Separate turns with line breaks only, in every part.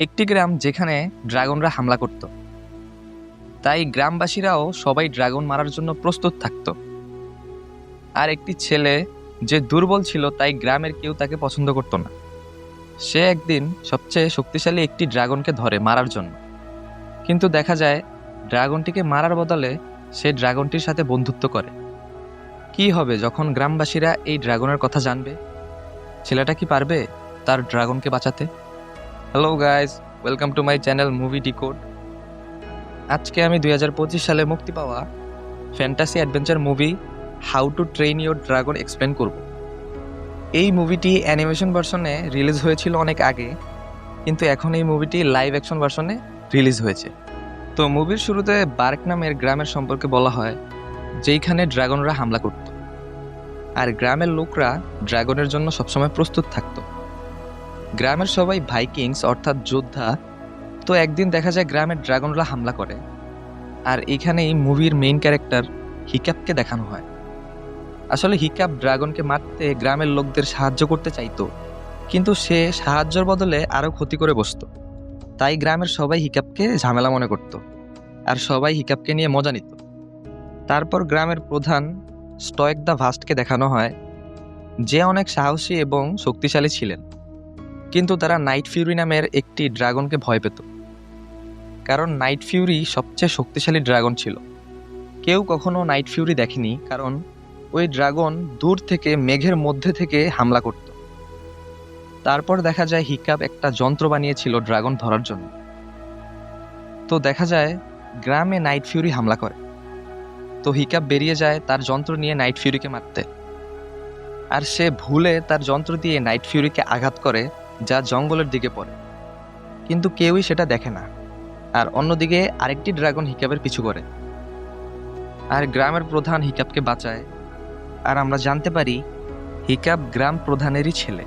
একটি গ্রাম যেখানে ড্রাগনরা হামলা করত। তাই গ্রামবাসীরাও সবাই ড্রাগন মারার জন্য প্রস্তুত থাকত। আর একটি ছেলে যে দুর্বল ছিল, তাই গ্রামের কেউ তাকে পছন্দ করত না। সে একদিন সবচেয়ে শক্তিশালী একটি ড্রাগনকে ধরে মারার জন্য। কিন্তু দেখা যায়, ড্রাগনটিকে মারার বদলে সে ড্রাগনটির সাথে বন্ধুত্ব করে। কি হবে যখন গ্রামবাসীরা এই ড্রাগনের কথা জানবে? ছেলেটা কি পারবে তার ড্রাগনকে বাঁচাতে? Hello guys welcome to my channel movie decode আজকে আমি দুই হাজার পঁচিশ সালে মুক্তি পাওয়া fantasy adventure movie how to train your dragon explain করব। এই মুভিটি অ্যানিমেশন ভার্সনে রিলিজ হয়েছিল অনেক আগে, কিন্তু এখন এই মুভিটি লাইভ অ্যাকশন ভার্সনে রিলিজ হয়েছে। তো মুভির শুরুতে বার্ক নামের গ্রামের সম্পর্কে বলা হয়, যেইখানে ড্রাগনরা হামলা করত। আর গ্রামের লোকরা ড্রাগনের জন্য সবসময় প্রস্তুত থাকতো। গ্রামের সবাই ভাইকিংস, অর্থাৎ যোদ্ধা। তো একদিন দেখা যায় গ্রামের ড্রাগনরা হামলা করে। আর এখানেই মুভির মেইন ক্যারেক্টার হিকাপকে দেখানো হয়। আসলে হিকাপ ড্রাগনকে মারতে গ্রামের লোকদের সাহায্য করতে চাইতো, কিন্তু সে সাহায্যর বদলে আরও ক্ষতি করে বসতো। তাই গ্রামের সবাই হিকাপকে ঝামেলা মনে করত, আর সবাই হিকাপকে নিয়ে মজা নিত। তারপর গ্রামের প্রধান স্টয়েক দ্য ভাস্টকে দেখানো হয়, যে অনেক সাহসী এবং শক্তিশালী ছিলেন। কিন্তু তারা নাইট ফিউরি নামের একটি ড্রাগনকে ভয় পেত। কারণ নাইট ফিউরি সবচেয়ে শক্তিশালী ড্রাগন ছিল। কেউ কখনো নাইট ফিউরি দেখেনি, কারণ ওই ড্রাগন দূর থেকে, মেঘের মধ্যে থেকে হামলা করত। তারপর দেখা যায় হিকাপ একটা যন্ত্র বানিয়েছিল ড্রাগন ধরার জন্য। তো দেখা যায় গ্রামে নাইট ফিউরি হামলা করে। তো হিকাপ বেরিয়ে যায় তার যন্ত্র নিয়ে নাইট ফিউরিকে মারতে। আর সে ভুলে তার যন্ত্র দিয়ে নাইট ফিউরিকে আঘাত করে যা জঙ্গলের দিকে পড়ে। কিন্তু কেউই সেটা দেখে না। আর অন্যদিকে আরেকটি ড্রাগন হিকাপের পিছু করে। আর গ্রামের প্রধান হিকাপকে বাঁচায়। আর আমরা জানতে পারি হিকাপ গ্রাম প্রধানেরই ছেলে।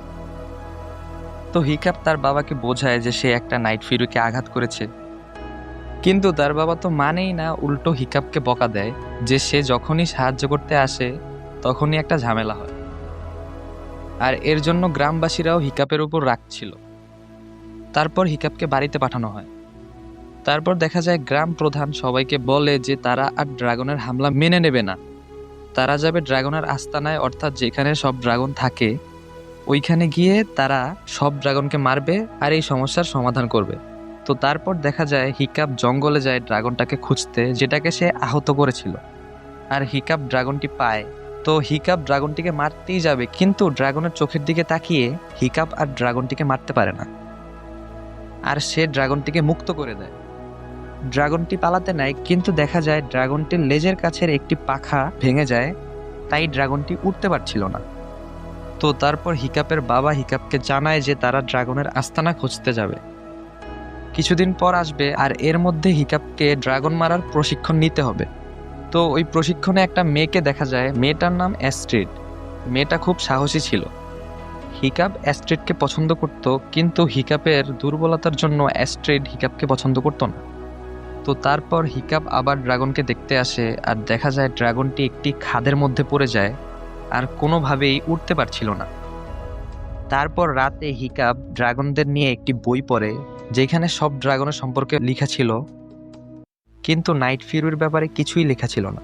তো হিকাপ তার বাবাকে বোঝায় যে সে একটা নাইট ফিরুকে আঘাত করেছে। কিন্তু তার বাবা তো মানেই না উল্টো হিকাপকে বকা দেয় যে সে যখনই সাহায্য করতে আসে, তখনই একটা ঝামেলা হয়। আর এর জন্য গ্রামবাসীরাও হিকাপের উপর রাখছিল তারপর হিকাপকে বাড়িতে পাঠানো হয়। তারপর দেখা যায় গ্রাম প্রধান সবাইকে বলে যে তারা আর ড্রাগনের হামলা মেনে নেবে না। তারা যাবে ড্রাগনের আস্তানায়, অর্থাৎ যেখানে সব ড্রাগন থাকে, ওইখানে গিয়ে তারা সব ড্রাগনকে মারবে আর এই সমস্যার সমাধান করবে। তো তারপর দেখা যায় হিকাপ জঙ্গলে যায় ড্রাগনটাকে খুঁজতে, যেটাকে সে আহত করেছিল। আর হিকাপ ড্রাগনটি পায় তো হিকাপ ড্রাগনটিকে মারতেই যাবে, কিন্তু ড্রাগনের চোখের দিকে তাকিয়ে হিকাপ আর ড্রাগনটিকে মারতে পারে না। আর সে ড্রাগনটিকে মুক্ত করে দেয়। ড্রাগনটি পালাতে নেয়, কিন্তু দেখা যায় ড্রাগনটির লেজের কাছের একটি পাখা ভেঙে যায়, তাই ড্রাগনটি উঠতে পারছিল না। তো তারপর হিকাপের বাবা হিকাপকে জানায় যে তারা ড্রাগনের আস্তানা খুঁজতে যাবে। কিছুদিন পর আসবে, আর এর মধ্যে হিকাপকে ড্রাগন মারার প্রশিক্ষণ নিতে হবে। তো ওই প্রশিক্ষণে একটা মেয়েকে দেখা যায়। মেয়েটার নাম অ্যাস্ট্রিড মেয়েটা খুব সাহসী ছিল। হিকাপ অ্যাস্ট্রিডকে পছন্দ করত, কিন্তু হিকাপের দুর্বলতার জন্য অ্যাস্ট্রিড হিকাপকে পছন্দ করতো না। তো তারপর হিকাপ আবার ড্রাগনকে দেখতে আসে, আর দেখা যায় ড্রাগনটি একটি খাদের মধ্যে পড়ে যায়, আর কোনোভাবেই উঠতে পারছিল না। তারপর রাতে হিকাপ ড্রাগনদের নিয়ে একটি বই পড়ে, যেখানে সব ড্রাগনের সম্পর্কে লেখা ছিল। কিন্তু নাইট ফিউরির ব্যাপারে কিছুই লেখা ছিল না।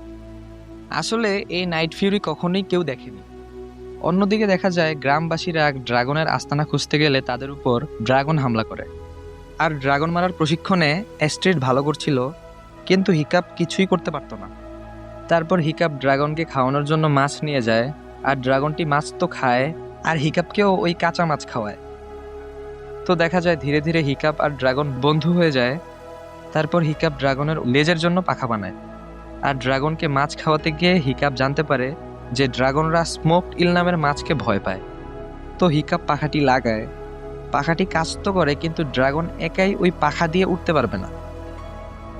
আসলে এই নাইট ফিউরি কখনোই কেউ দেখেনি। অন্যদিকে দেখা যায়, গ্রামবাসীরা ড্রাগনের আস্তানা খুঁজতে গেলে তাদের উপর ড্রাগন হামলা করে। আর ড্রাগন মারার প্রশিক্ষণে অ্যাস্ট্রিড ভালো করছিল, কিন্তু হিকাপ কিছুই করতে পারতো না। তারপর হিকাপ ড্রাগনকে খাওয়ানোর জন্য মাছ নিয়ে যায়, আর ড্রাগনটি মাছ তো খায়, আর হিকাপকেও ওই কাঁচা মাছ খাওয়ায়। তো দেখা যায়, ধীরে ধীরে হিকাপ আর ড্রাগন বন্ধু হয়ে যায় তারপর হিকাপ ড্রাগনের লেজের জন্য পাখা বানায়। আর ড্রাগনকে মাছ খাওয়াতে গিয়ে হিকাপ জানতে পারে যে ড্রাগনরা স্মোকড ইল নামের মাছকে ভয় পায়। তো হিকাপ পাখাটি লাগায়। পাখাটি কাজ তো করে, কিন্তু ড্রাগন একাই ওই পাখা দিয়ে উঠতে পারবে না।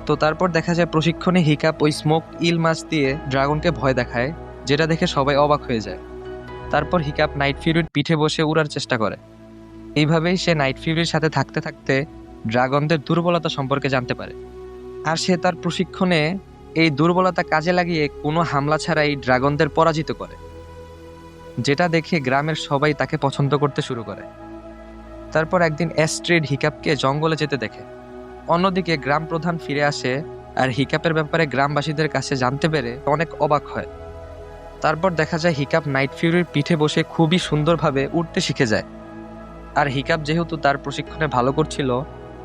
তো তারপর দেখা যায় প্রশিক্ষণে হিকাপ ওই স্মোক ইল মাছ দিয়ে ড্রাগনকে ভয় দেখায়, যেটা দেখে সবাই অবাক হয়ে যায়। তারপর হিকাপ নাইট ফিউরির পিঠে বসে উড়ার চেষ্টা করে। এইভাবেই সে নাইট ফিউরির সাথে থাকতে থাকতে ড্রাগনদের দুর্বলতা সম্পর্কে জানতে পারে। আর সে তার প্রশিক্ষণে এই দুর্বলতা কাজে লাগিয়ে কোনো হামলা ছাড়াই ড্রাগনদের পরাজিত করে, যেটা দেখে গ্রামের সবাই তাকে পছন্দ করতে শুরু করে। তারপর একদিন অ্যাস্ট্রিড হিকাপকে জঙ্গলে যেতে দেখে। অন্যদিকে গ্রাম প্রধান ফিরে আসে আর হিকাপের ব্যাপারে গ্রামবাসীদের কাছে জানতে পেরে অনেক অবাক হয়। তারপর দেখা যায় হিকাপ নাইট ফিউরির পিঠে বসে খুবই সুন্দরভাবে উঠতে শিখে যায়। আর হিকাপ যেহেতু তার প্রশিক্ষণে ভালো করছিল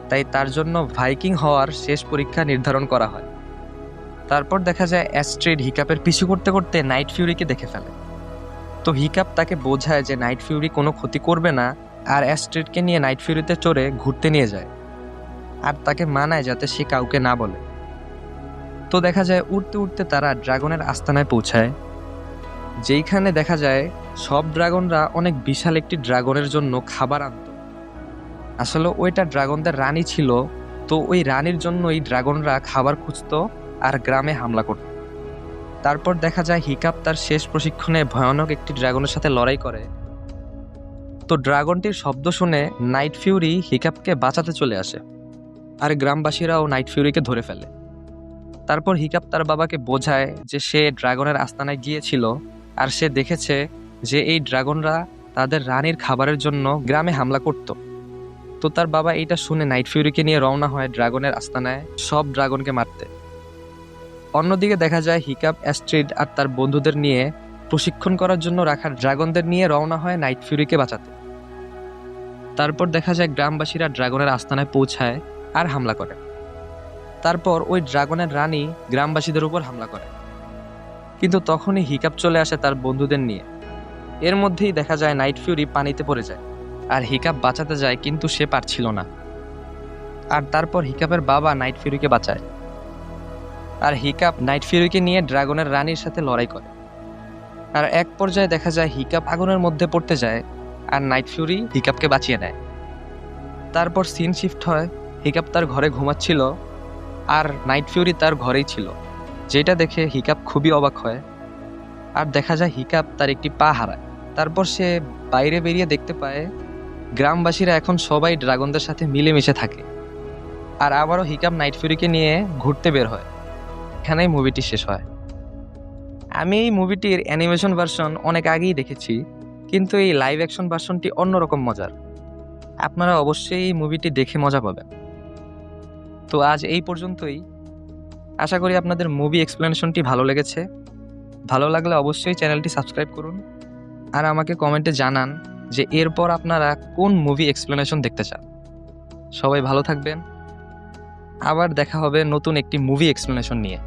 তাই তার জন্য ভাইকিং হওয়ার শেষ পরীক্ষা নির্ধারণ করা হয়। তারপর দেখা যায় অ্যাস্ট্রিড হিকাপের পিছু করতে করতে নাইট ফিউরিকে দেখে ফেলে। তো হিকাপ তাকে বোঝায় যে নাইট ফিউরি কোনো ক্ষতি করবে না আর অ্যাস্ট্রিডকে নিয়ে নাইট ফিউরিতে চড়ে ঘুরতে নিয়ে যায়। আর তাকে মানায় যাতে সে কাউকে না বলে। তো দেখা যায় উঠতে উঠতে তারা ড্রাগনের আস্তানায় পৌঁছায়। যেইখানে দেখা যায় সব ড্রাগনরা অনেক বিশাল একটি ড্রাগনের জন্য খাবার আনত। আসলে ওইটা ড্রাগনদের রানী ছিল, তো ওই রানীর জন্য এই ড্রাগনরা খাবার খুঁজতো আর গ্রামে হামলা করত। তারপর দেখা যায় হিকাপ তার শেষ প্রশিক্ষণে ভয়ানক একটি ড্রাগনের সাথে লড়াই করে। তো ড্রাগনটির শব্দ শুনে নাইট ফিউরি হিকাপকে বাঁচাতে চলে আসে আর গ্রামবাসীরাও নাইট ফিউরিকে ধরে ফেলে। তারপর হিকাপ তার বাবাকে বোঝায় যে সে ড্রাগনের আস্তানায় গিয়েছিল আর সে দেখেছে যে এই ড্রাগনরা তাদের রানীর খাবারের জন্য গ্রামে হামলা করত। তো তার বাবা এইটা শুনে নাইট ফিউরিকে নিয়ে রওনা হয় ড্রাগনের আস্তানায়, সব ড্রাগনকে মারতে। অন্যদিকে দেখা যায় হিকাপ অ্যাস্ট্রিড আর তার বন্ধুদের নিয়ে প্রশিক্ষণ করার জন্য রাখা ড্রাগনদের নিয়ে রওনা হয় নাইট ফিউরিকে বাঁচাতে। তারপর দেখা যায় গ্রামবাসীরা ড্রাগনের আস্তানায় পৌঁছায় আর হামলা করে। তারপর ওই ড্রাগনের রানী গ্রামবাসীদের উপর হামলা করে। কিন্তু তখনই হিকাপ চলে আসে তার বন্ধুদের নিয়ে। এর মধ্যেই দেখা যায় নাইট ফিউরি পানিতে পড়ে যায়। আর হিকাপ বাঁচাতে যায়, কিন্তু সে পারছিল না। আর তারপর হিকাপের বাবা নাইট ফিউরিকে বাঁচায়। আর হিকাপ নাইট ফিউরিকে নিয়ে ড্রাগনের রানীর সাথে লড়াই করে। আর এক পর্যায়ে দেখা যায় হিকাপ আগুনের মধ্যে পড়তে যায় আর নাইট ফিউরি হিকাপকে বাঁচিয়ে নেয়। তারপর সিন শিফট হয় হিকাপ তার ঘরে ঘুমাচ্ছিল আর নাইট ফিউরি তার ঘরেই ছিল, যেটা দেখে হিকাপ খুবই অবাক হয়। আর দেখা যায় হিকাপ তার একটি পা হারায়। তারপর সে বাইরে বেরিয়ে দেখতে পায় গ্রামবাসীরা এখন সবাই ড্রাগনদের সাথে মিলেমিশে থাকে। আর আবারও হিকাম নাইট ফিউরিকে নিয়ে ঘুরতে বের হয়। এখানেই মুভিটি শেষ হয়। আমি এই মুভিটির অ্যানিমেশন ভার্সন অনেক আগেই দেখেছি, কিন্তু এই লাইভ অ্যাকশন ভার্সনটি অন্যরকম মজার। আপনারা অবশ্যই এই মুভিটি দেখে মজা পাবেন। তো আজ এই পর্যন্তই। আশা করি আপনাদের মুভি এক্সপ্লেনেশনটি ভালো লেগেছে। ভালো লাগলে অবশ্যই চ্যানেলটি সাবস্ক্রাইব করুন। আর আমাকে কমেন্টে জানান যে এরপর আপনারা কোন মুভি এক্সপ্লেনেশন দেখতে চান? সবাই ভালো থাকবেন। আবার দেখা হবে নতুন একটি মুভি এক্সপ্লেনেশন নিয়ে।